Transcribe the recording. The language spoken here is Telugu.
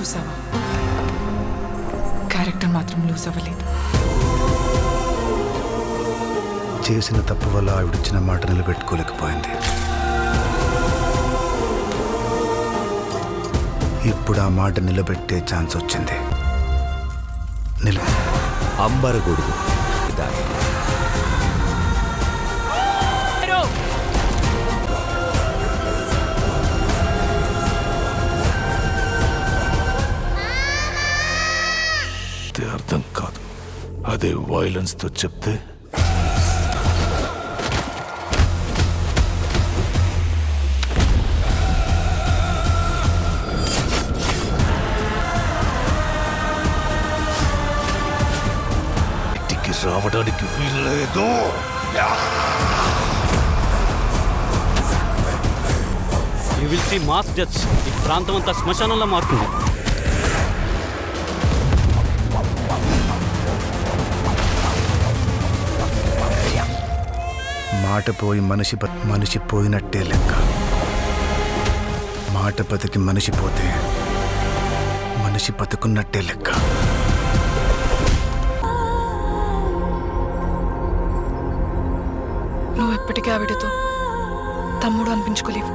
చూసావా? క్యారెక్టర్ మాత్రం లూజ్ అవ్వలేదు. చేసిన తప్పు వల్ల ఆవిడిచ్చిన మాట నిలబెట్టుకోలేకపోయింది. ఇప్పుడు ఆ మాట నిలబెట్టే ఛాన్స్ వచ్చింది. నిల అంబరగొడుగు చెప్తే అర్థం కాదు. అదే వైలెన్స్తో చెప్తే? ఇంటికి రావడానికి వీల్లేదు. You will see mass deaths ఈ ప్రాంతం అంతా శ్మశానంలో మారుతుంది. మాట పోయి మనిషి మనిషి పోయినట్టే లెక్క. మాట బతికి మనిషి పోతే మనిషి బతుకున్నట్టే లెక్క. నువ్వు ఎప్పటికీ ఆవిడతో తమ్ముడు అనిపించుకోలేవు.